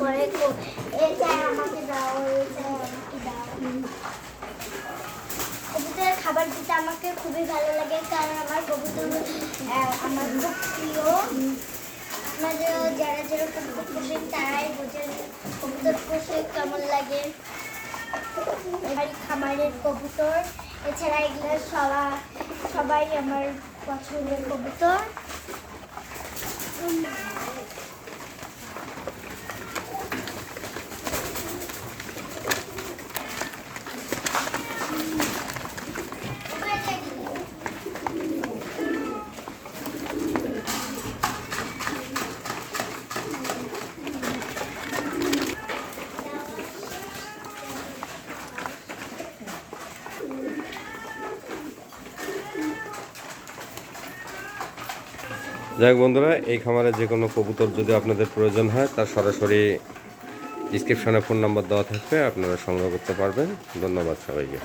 করে, কো- এটা আমাকে দাও এটা আমাকে দাও। কবুতরের খাবার দিতে আমাকে খুবই ভালো লাগে, কারণ আমার কবুতর আমার খুব প্রিয়। আমাদের যারা যারা কবুতর পোষেন তারাই বোঝেন কবুতর পোষে কেমন লাগে। বাড়ি খামারের কবুতর। এছাড়া এগুলো সবাই সবাই আমার পছন্দের কবুতর। যাই বন্ধুরা, এই খামারে যে কোনো কবুতর যদি আপনাদের প্রয়োজন হয়, তার সরাসরি ডিসক্রিপশনে ফোন নাম্বার দেওয়া থাকবে, আপনারা সংগ্রহ করতে পারবেন। ধন্যবাদ সবাইকে।